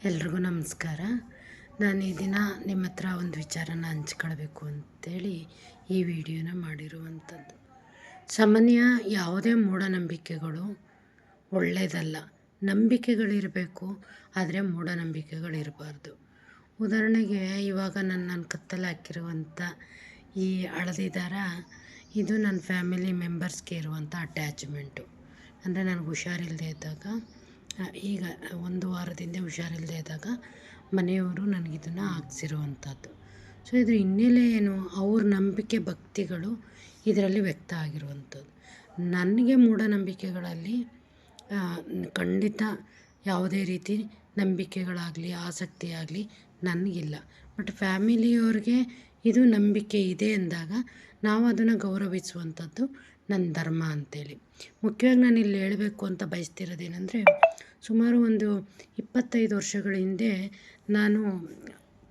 ಎಲ್ರಿಗೂ ನಮಸ್ಕಾರ. ನಾನು ಈ ದಿನ ನಿಮ್ಮ ಹತ್ರ ಒಂದು ವಿಚಾರನ ಹಂಚ್ಕೊಳ್ಬೇಕು ಅಂತೇಳಿ ಈ ವಿಡಿಯೋನ ಮಾಡಿರುವಂಥದ್ದು. ಸಾಮಾನ್ಯ ಯಾವುದೇ ಮೂಢನಂಬಿಕೆಗಳು ಒಳ್ಳೆಯದಲ್ಲ ನಂಬಿಕೆಗಳಿರಬೇಕು, ಆದರೆ ಮೂಢನಂಬಿಕೆಗಳಿರಬಾರ್ದು. ಉದಾಹರಣೆಗೆ ಇವಾಗ ನಾನು ನನ್ನ ಕತ್ತಲು ಹಾಕಿರುವಂಥ ಈ ಹಳದಿ ದಾರ ಇದು ನನ್ನ ಫ್ಯಾಮಿಲಿ ಮೆಂಬರ್ಸ್ಗೆ ಇರುವಂಥ ಅಟ್ಯಾಚ್ಮೆಂಟು. ಅಂದರೆ ನನಗೆ ಹುಷಾರಿಲ್ಲದೆ ಇದ್ದಾಗ ಈಗ ಒಂದು ವಾರದಿಂದ ಹುಷಾರಿಲ್ಲದೆ ಇದ್ದಾಗ ಮನೆಯವರು ನನಗಿದನ್ನು ಹಾಕ್ಸಿರುವಂಥದ್ದು. ಸೊ ಇದ್ರ ಹಿನ್ನೆಲೆ ಏನು? ಅವ್ರ ನಂಬಿಕೆ ಭಕ್ತಿಗಳು ಇದರಲ್ಲಿ ವ್ಯಕ್ತ ಆಗಿರುವಂಥದ್ದು. ನನಗೆ ಮೂಢನಂಬಿಕೆಗಳಲ್ಲಿ ಖಂಡಿತ ಯಾವುದೇ ರೀತಿ ನಂಬಿಕೆಗಳಾಗಲಿ ಆಸಕ್ತಿ ಆಗಲಿ ನನಗಿಲ್ಲ ಬಟ್ ಫ್ಯಾಮಿಲಿಯವ್ರಿಗೆ ಇದು ನಂಬಿಕೆ ಇದೆ ಅಂದಾಗ ನಾವು ಅದನ್ನು ಗೌರವಿಸುವಂಥದ್ದು ನನ್ನ ಧರ್ಮ ಅಂತೇಳಿ. ಮುಖ್ಯವಾಗಿ ನಾನು ಇಲ್ಲಿ ಹೇಳಬೇಕು ಅಂತ ಬಯಸ್ತಿರೋದೇನೆಂದರೆ, ಸುಮಾರು ಒಂದು ಇಪ್ಪತ್ತೈದು ವರ್ಷಗಳ ಹಿಂದೆ ನಾನು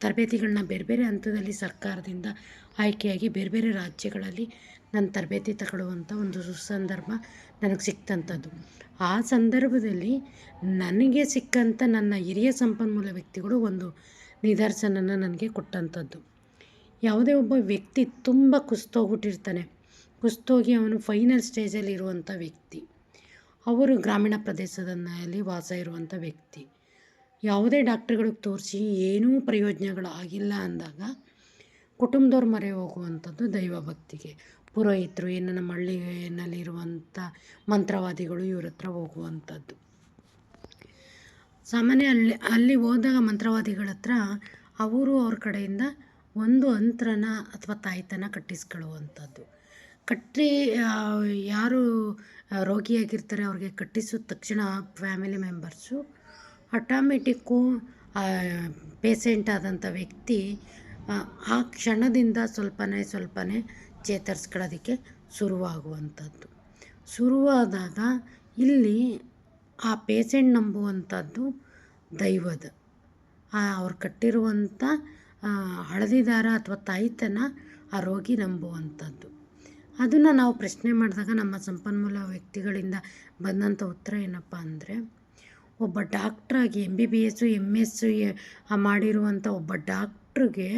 ತರಬೇತಿಗಳನ್ನ ಬೇರೆ ಬೇರೆ ಹಂತದಲ್ಲಿ ಸರ್ಕಾರದಿಂದ ಆಯ್ಕೆಯಾಗಿ ಬೇರೆ ಬೇರೆ ರಾಜ್ಯಗಳಲ್ಲಿ ನಾನು ತರಬೇತಿ ತಗೊಳ್ಳುವಂಥ ಒಂದು ಸುಸಂದರ್ಭ ನನಗೆ ಸಿಕ್ತಂಥದ್ದು ಆ ಸಂದರ್ಭದಲ್ಲಿ ನನಗೆ ಸಿಕ್ಕಂಥ ನನ್ನ ಹಿರಿಯ ಸಂಪನ್ಮೂಲ ವ್ಯಕ್ತಿಗಳು ಒಂದು ನಿದರ್ಶನನ ನನಗೆ ಕೊಟ್ಟಂಥದ್ದು ಯಾವುದೇ ಒಬ್ಬ ವ್ಯಕ್ತಿ ತುಂಬ ಕುಸ್ತೋಗ್ಬಿಟ್ಟಿರ್ತಾನೆ. ಕುಸ್ತೋಗಿ ಅವನು ಫೈನಲ್ ಸ್ಟೇಜಲ್ಲಿ ಇರುವಂಥ ವ್ಯಕ್ತಿ. ಅವರು ಗ್ರಾಮೀಣ ಪ್ರದೇಶದಲ್ಲಿ ವಾಸ ಇರುವಂಥ ವ್ಯಕ್ತಿ. ಯಾವುದೇ ಡಾಕ್ಟ್ರುಗಳಿಗೆ ತೋರಿಸಿ ಏನೂ ಪ್ರಯೋಜನಗಳು ಆಗಿಲ್ಲ ಅಂದಾಗ ಕುಟುಂಬದವ್ರು ಮರೆ ಹೋಗುವಂಥದ್ದು ದೈವ ಭಕ್ತಿಗೆ. ಪುರೋಹಿತರು ಏನು ನಮ್ಮ ಹಳ್ಳಿಯಲ್ಲಿರುವಂಥ ಮಂತ್ರವಾದಿಗಳು ಇವ್ರ ಹತ್ರ ಹೋಗುವಂಥದ್ದು. ಸಾಮಾನ್ಯ ಅಲ್ಲಿ ಅಲ್ಲಿ ಹೋದಾಗ ಮಂತ್ರವಾದಿಗಳ ಹತ್ರ ಅವರು ಅವ್ರ ಕಡೆಯಿಂದ ಒಂದು ಅಂತ್ರನ ಅಥವಾ ತಾಯ್ತನ ಕಟ್ಟಿಸ್ಕೊಳ್ಳುವಂಥದ್ದು. ಕಟ್ಟಿ ಯಾರು ರೋಗಿಯಾಗಿರ್ತಾರೆ ಅವ್ರಿಗೆ ಕಟ್ಟಿಸಿದ ತಕ್ಷಣ ಫ್ಯಾಮಿಲಿ ಮೆಂಬರ್ಸು, ಆಟೋಮೆಟಿಕ್ಕು ಪೇಸೆಂಟ್ ಆದಂಥ ವ್ಯಕ್ತಿ, ಆ ಕ್ಷಣದಿಂದ ಸ್ವಲ್ಪನೇ ಸ್ವಲ್ಪನೇ ಚೇತರಿಸ್ಕೊಳ್ಳೋದಕ್ಕೆ ಶುರುವಾಗುವಂಥದ್ದು. ಶುರುವಾದಾಗ ಇಲ್ಲಿ ಆ ಪೇಸೆಂಟ್ ನಂಬುವಂಥದ್ದು ದೈವದ. ಅವ್ರು ಕಟ್ಟಿರುವಂಥ ಹಳದಿ ದಾರ ಅಥವಾ ತಾಯಿತನ ಆ ರೋಗಿ ನಂಬುವಂಥದ್ದು. ಅದನ್ನು ನಾವು ಪ್ರಶ್ನೆ ಮಾಡಿದಾಗ ನಮ್ಮ ಸಂಪನ್ಮೂಲ ವ್ಯಕ್ತಿಗಳಿಂದ ಬಂದಂಥ ಉತ್ತರ ಏನಪ್ಪ ಅಂದರೆ, ಒಬ್ಬ ಡಾಕ್ಟ್ರಾಗಿ M B B S M S ಮಾಡಿರುವಂಥ ಒಬ್ಬ ಡಾಕ್ಟ್ರಿಗೆ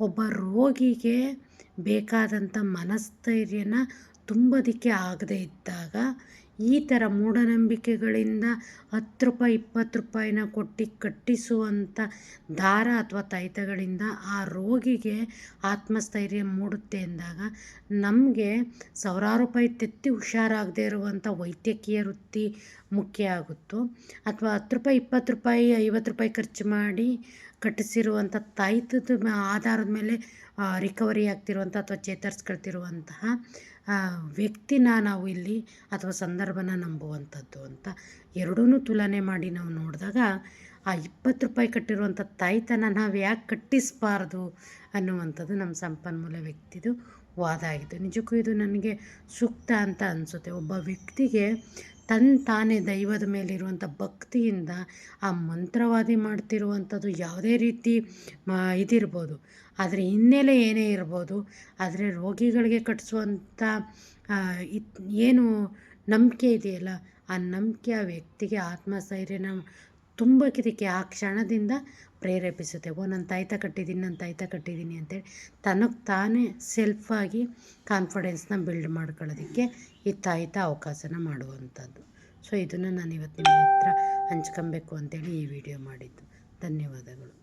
ಒಬ್ಬ ರೋಗಿಗೆ ಬೇಕಾದಂಥ ಮನಸ್ಥೈರ್ಯನ ತುಂಬೋದಕ್ಕೆ ಆಗದೇ ಇದ್ದಾಗ ಈ ಥರ ಮೂಢನಂಬಿಕೆಗಳಿಂದ ಹತ್ತು ರೂಪಾಯಿ ಇಪ್ಪತ್ತು ರೂಪಾಯಿನ ಕೊಟ್ಟು ಕಟ್ಟಿಸುವಂಥ ದಾರ ಅಥವಾ ತಾಯ್ತಗಳಿಂದ ಆ ರೋಗಿಗೆ ಆತ್ಮಸ್ಥೈರ್ಯ ಮೂಡುತ್ತೆ ಅಂದಾಗ ನಮಗೆ ಸಾವಿರಾರು ರೂಪಾಯಿ ತೆತ್ತಿ ಹುಷಾರಾಗದೇ ಇರುವಂಥ ವೈದ್ಯಕೀಯ ವೃತ್ತಿ ಮುಖ್ಯ ಆಗುತ್ತೋ. ಅಥವಾ ಹತ್ತು ರೂಪಾಯಿ ಇಪ್ಪತ್ತು ರೂಪಾಯಿ ಐವತ್ತು ರೂಪಾಯಿ ಖರ್ಚು ಮಾಡಿ ಕಟ್ಟಿಸಿರುವಂಥ ತಾಯ್ತದ ಆಧಾರದ ಮೇಲೆ ರಿಕವರಿ ಆಗ್ತಿರುವಂಥ ಅಥವಾ ಚೇತರಿಸ್ಕೊಳ್ತಿರುವಂತಹ ವ್ಯಕ್ತಿನ ನಾವು ಇಲ್ಲಿ ಅಥವಾ ಸಂದರ್ಭನ ನಂಬುವಂಥದ್ದು ಅಂತ ಎರಡೂ ತುಲನೆ ಮಾಡಿ ನಾವು ನೋಡಿದಾಗ ಆ ಇಪ್ಪತ್ತು ರೂಪಾಯಿ ಕಟ್ಟಿರುವಂಥ ತಾಯ್ತನ ನಾವು ಯಾಕೆ ಕಟ್ಟಿಸಬಾರ್ದು ಅನ್ನುವಂಥದ್ದು ನಮ್ಮ ಸಂಪನ್ಮೂಲ ವ್ಯಕ್ತಿದು ವಾದ ಆಗಿತ್ತು ನಿಜಕ್ಕೂ ಇದು ನನಗೆ ಸೂಕ್ತ ಅಂತ ಅನಿಸುತ್ತೆ. ಒಬ್ಬ ವ್ಯಕ್ತಿಗೆ ತನ್ನ ತಾನೇ ದೈವದ ಮೇಲಿರುವಂಥ ಭಕ್ತಿಯಿಂದ ಆ ಮಂತ್ರವಾದಿ ಮಾಡ್ತಿರುವಂಥದ್ದು ಯಾವುದೇ ರೀತಿ ಇದಿರ್ಬೋದು. ಆದರೆ ಹಿನ್ನೆಲೆ ಏನೇ ಇರ್ಬೋದು, ಆದರೆ ರೋಗಿಗಳಿಗೆ ಕಟ್ಟಿಸುವಂಥ ಏನು ನಂಬಿಕೆ ಇದೆಯಲ್ಲ, ಆ ನಂಬಿಕೆ ಆ ವ್ಯಕ್ತಿಗೆ ಆತ್ಮಸ್ಥೈರ್ಯನ ತುಂಬಕ್ಕಿದಕ್ಕೆ ಆ ಕ್ಷಣದಿಂದ ಪ್ರೇರೇಪಿಸುತ್ತೆ. ಓ, ನಾನು ತಾಯ್ತ ಕಟ್ಟಿದ್ದೀನಿ, ನಾನು ತಾಯ್ತ ಕಟ್ಟಿದ್ದೀನಿ ಅಂತೇಳಿ ತನಗೆ ತಾನೇ ಸೆಲ್ಫಾಗಿ ಕಾನ್ಫಿಡೆನ್ಸ್ನ ಬಿಲ್ಡ್ ಮಾಡ್ಕೊಳ್ಳೋದಕ್ಕೆ ಈ ತಾಯ್ತ ಅವಕಾಶನ ಮಾಡುವಂಥದ್ದು. ಸೊ ಇದನ್ನು ನಾನು ಇವತ್ತು ನಿಮ್ಮ ಹತ್ರ ಹಂಚ್ಕೊಬೇಕು ಅಂತೇಳಿ ಈ ವಿಡಿಯೋ ಮಾಡಿದ್ದು. ಧನ್ಯವಾದಗಳು.